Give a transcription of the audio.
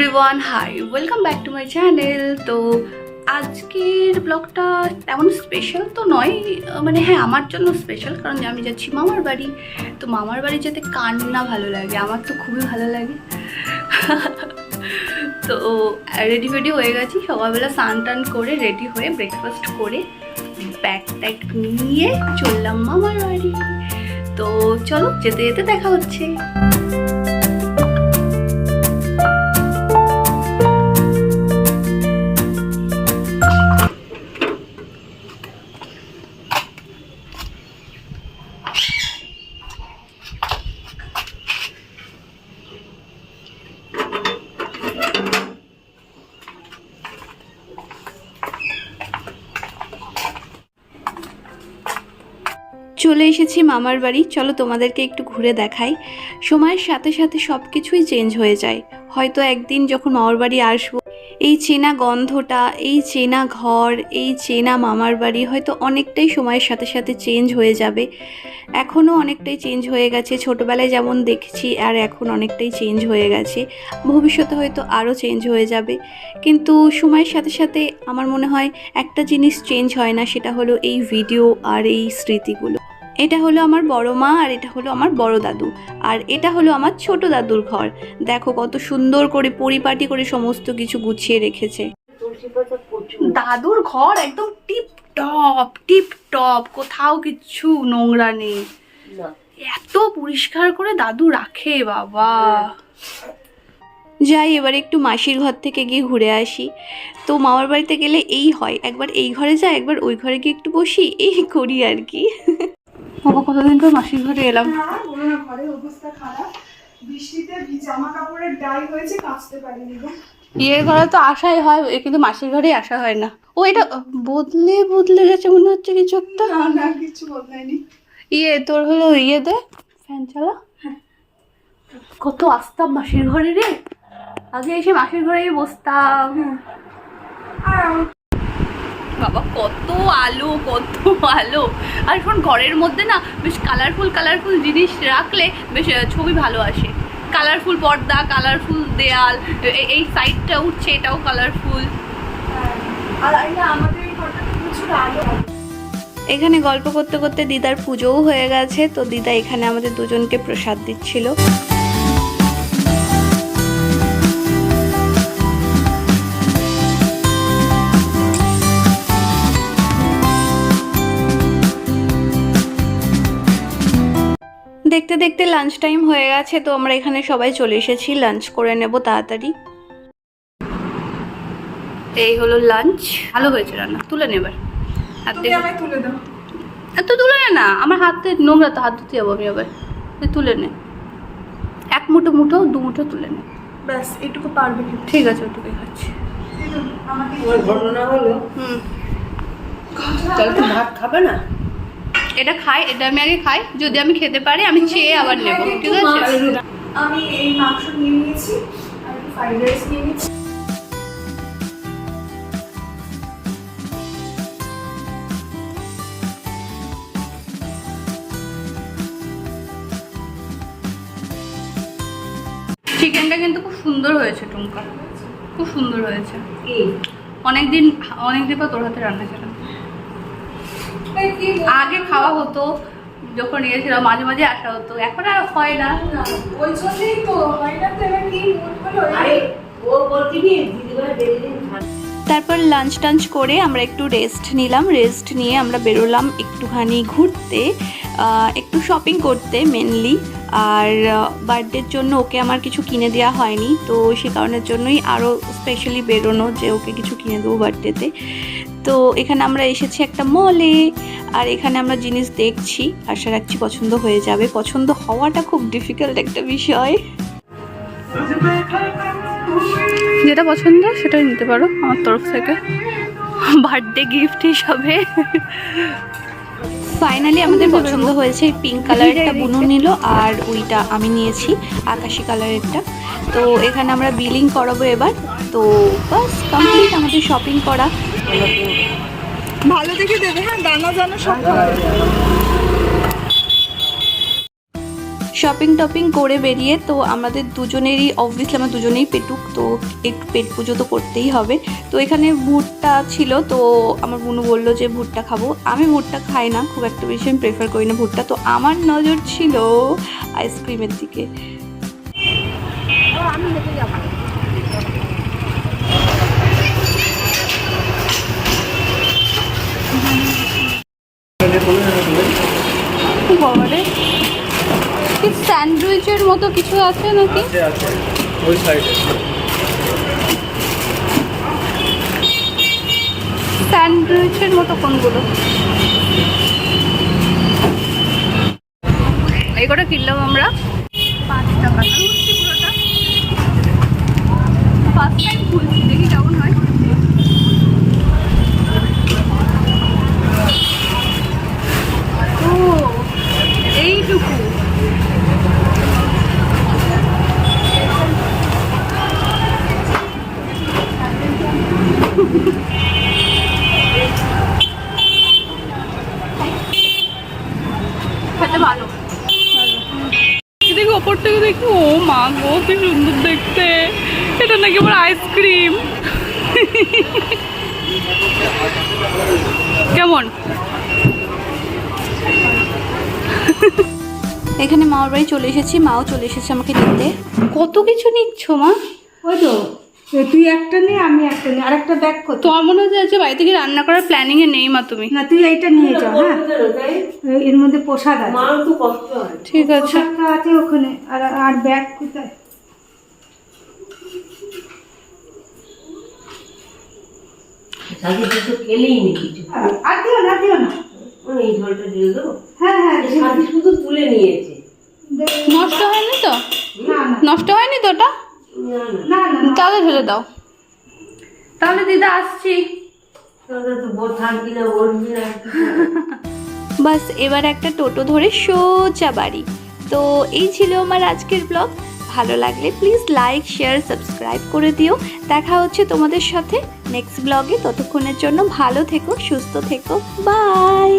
Everyone hi welcome back to my channel তো আজকের ব্লগটা তেমন স্পেশাল তো নয় মানে হ্যাঁ আমার জন্য স্পেশাল কারণ আমি যাচ্ছি মামার বাড়ি। তো মামার বাড়ি যেতে কান্না ভালো লাগে, আমার তো খুবই ভালো লাগে। তো রেডি ফেডি হয়ে গেছি, সকালবেলা স্নান টান করে রেডি হয়ে ব্রেকফাস্ট করে ব্যাগ ট্যাগ নিয়ে চললাম মামার বাড়ি। তো চলো যেতে যেতে দেখা হচ্ছে। চলে এসেছি মামার বাড়ি। চলো তোমাদেরকে একটু ঘুরে দেখাই। সময়ের সাথে সাথে সব কিছুই চেঞ্জ হয়ে যায়। হয়তো একদিন যখন মামার বাড়ি আসব, এই চেনা গন্ধটা, এই চেনা ঘর, এই চেনা মামার বাড়ি হয়তো অনেকটাই সময়ের সাথে সাথে চেঞ্জ হয়ে যাবে। এখনও অনেকটাই চেঞ্জ হয়ে গেছে। ছোটোবেলায় যেমন দেখছি, আর এখন অনেকটাই চেঞ্জ হয়ে গেছে। ভবিষ্যতে হয়তো আরও চেঞ্জ হয়ে যাবে। কিন্তু সময়ের সাথে সাথে আমার মনে হয় একটা জিনিস চেঞ্জ হয় না, সেটা হলো এই ভিডিও আর এই স্মৃতিগুলো। এটা হলো আমার বড় মা আর এটা হলো আমার বড় দাদু। আর এটা হলো আমার ছোট দাদুর ঘর। দেখো কত সুন্দর করে পরিপাটি করে সমস্ত কিছু গুছিয়ে রেখেছে। দাদুর ঘর একদম টিপ টপ টিপ টপ কোথাও কিচ্ছু নোংরা নেই। এত পরিষ্কার করে দাদু রাখে বাবা। যাই এবার একটু মাসির ঘর থেকে গিয়ে ঘুরে আসি। তো মামার বাড়িতে গেলে এই হয় একবার এই ঘরে যাই একবার ওই ঘরে গিয়ে একটু বসি এই করি আর কি। বাবা কতদিন পর মাসির ঘরে এলাম? না, বলো না, ঘরের অবস্থা খারাপ। বৃষ্টিতে জামা কাপড়ের ডাই হয়েছে কাচতে পারিনি গো। ঘরে তো আসাই হয় কিন্তু মাসির ঘরেই আসা হয় না। ও এটা বদলে বদলে গেছে মনে হচ্ছে কিছু একটা। না কিছু বদলায়নি। ইয়ে তোর হলো ইয়ে দে ফ্যান চালা। কত আসতাম মাসির ঘরে রে। আগে এসে মাসির ঘরে বসতাম। বাবা কত আলো কত আলো। আর এখন ঘরের মধ্যে না বেশ কালারফুল কালারফুল জিনিস রাখলে বেশ ছবি ভালো আসে। কালারফুল পর্দা কালারফুল দেয়াল এই সাইডটা উঠছে এটাও কালারফুল আর আমাদের প্রচুর আলো এখানে গল্প করতে করতে দিদার পুজোও হয়ে গেছে তো দিদা এখানে আমাদের দুজনকে প্রসাদ দিচ্ছিল। দেখতে দেখতে লাঞ্চ টাইম হয়ে গেছে তো আমরা এখানে সবাই চলে এসেছি। লাঞ্চ করে নেব তাড়াতাড়ি। এই হলো লাঞ্চ ভালো হয়েছে রান্না। তুলে নেবার তুলে দাও। এত তুলে নে না। আমার হাতে নোংরা তো হাত ধুতে যাব আমি আবার। তুই তুলে নে। এক মুঠো মুঠো দু মুঠো তুলে নে। ব্যাস এটুকু পারবে কি ঠিক আছে ওটুকুই খাচ্ছি। আমাকে ঘটনা হলো? হুম। তাহলে ভাত খাবে না? এটা খাই এটা আমি আগে খাই যদি আমি খেতে পারি আমি চেয়ে আবার নেব ঠিক আছে? আমি এই মাংস নিয়ে নিয়েছি আর ফ্রাইড রাইস নিয়ে নিয়েছি। চিকেনটা কিন্তু খুব সুন্দর হয়েছে টুমকা। খুব সুন্দর হয়েছে। অনেকদিন অনেকদিন পর তোর হাতে রান্না খেলাম বল- আগে খাওয়া হতো যখন ইয়েছিলাম মাঝে মাঝে আসা হতো। এখন আর হয় না। ওই জন্যই তো হয় না তো এবার কি মুড হলো আরে ও বলছি দিদিভাই বেরিয়ে তারপর লাঞ্চ টাঞ্চ করে আমরা একটু রেস্ট নিলাম। রেস্ট নিয়ে আমরা বেরোলাম একটুখানি ঘুরতে একটু শপিং করতে মেনলি আর বার্থডের জন্য ওকে আমার কিছু কিনে দেওয়া হয়নি তো সে কারণের জন্যই আরও স্পেশালি বেরোনো যে ওকে কিছু কিনে দেবো বার্থডেতে তো এখানে আমরা এসেছি একটা মলে আর এখানে আমরা জিনিস দেখছি আশা রাখছি পছন্দ হয়ে যাবে। পছন্দ হওয়াটা খুব ডিফিকাল্ট একটা বিষয়। যেটা পছন্দ সেটাই নিতে পারো আমার তরফ থেকে। বার্থডে গিফট হিসাবে। ফাইনালি আমাদের পছন্দ হয়েছে। পিঙ্ক কালারেরটা বুনু নিল আর ওইটা আমি নিয়েছি আকাশি কালারেরটা তো এখানে আমরা বিলিং করাবো এবার। তো বাস কমপ্লিট আমাদের শপিং করা। ভালো দেখে দেবে হ্যাঁ দানা জানা সব শপিং টপিং করে বেরিয়ে তো আমাদের দুজনেরই অবভিয়াসলি আমার দুজনেই পেটুক তো একটু পেট পুজো তো করতেই হবে। তো এখানে ভুট্টা ছিল তো আমার বুনু বলল যে ভুট্টা খাব। আমি ভুট্টা খাই না খুব একটা বেশি আমি প্রেফার করি না ভুট্টা। তো আমার নজর ছিল আইসক্রিমের দিকে। বাবারে কি স্যান্ডউইচের মতো কিছু আছে নাকি? ওই সাইডে স্যান্ডউইচের মতো কোনগুলো? এই কটা কিনলাম আমরা। পাঁচ টাকা। পুরোটা ফার্স্ট টাইম খুলছি দেখি কেমন হয় ও এইটুকু খেতে ভালো দেখি ওপর থেকে দেখি ও মা গো কি সুন্দর দেখতে। এটা নাকি আমার আইসক্রিম কেমন? এখানে মামার বাড়ি চলে এসেছি মাও চলে এসেছে আমাকে নিতে। কত কিছু নিচ্ছ মা? ওই তো তুই একটা নে আমি একটা নে আর একটা ব্যাগ কত তোমার মনে হচ্ছে আজকে বাড়ি থেকে রান্না করার প্ল্যানিং এ নেই মা তুমি। না তুই এইটা নিয়ে যা হ্যাঁ। এর মধ্যে প্রসাদ আছে। মার তো কষ্ট হয় ঠিক আছে। আছে ওখানে আর আর ব্যাগ কোথায়? সাথে কিছু খেলেই নি কিছু। আর- দিও না দিও না। এই ঝোলটা দিয়ে দেবো? হ্যাঁ হ্যাঁ শুধু তুলে নিয়েছে। নষ্ট হয়নি তো? না না। নষ্ট হয়নি তো ওটা? না না না। না না। তাহলে ঢেলে দাও। তাহলে দিদা আসছি। তো বাস এবার একটা টোটো ধরে সোজা বাড়ি। তো এই ছিল আমার আজকের ব্লগ। ভালো লাগলে প্লিজ লাইক শেয়ার সাবস্ক্রাইব করে দিও। দেখা হচ্ছে তোমাদের সাথে নেক্সট ব্লগে ততক্ষণের জন্য ভালো থেকো, সুস্থ থেকো। বাই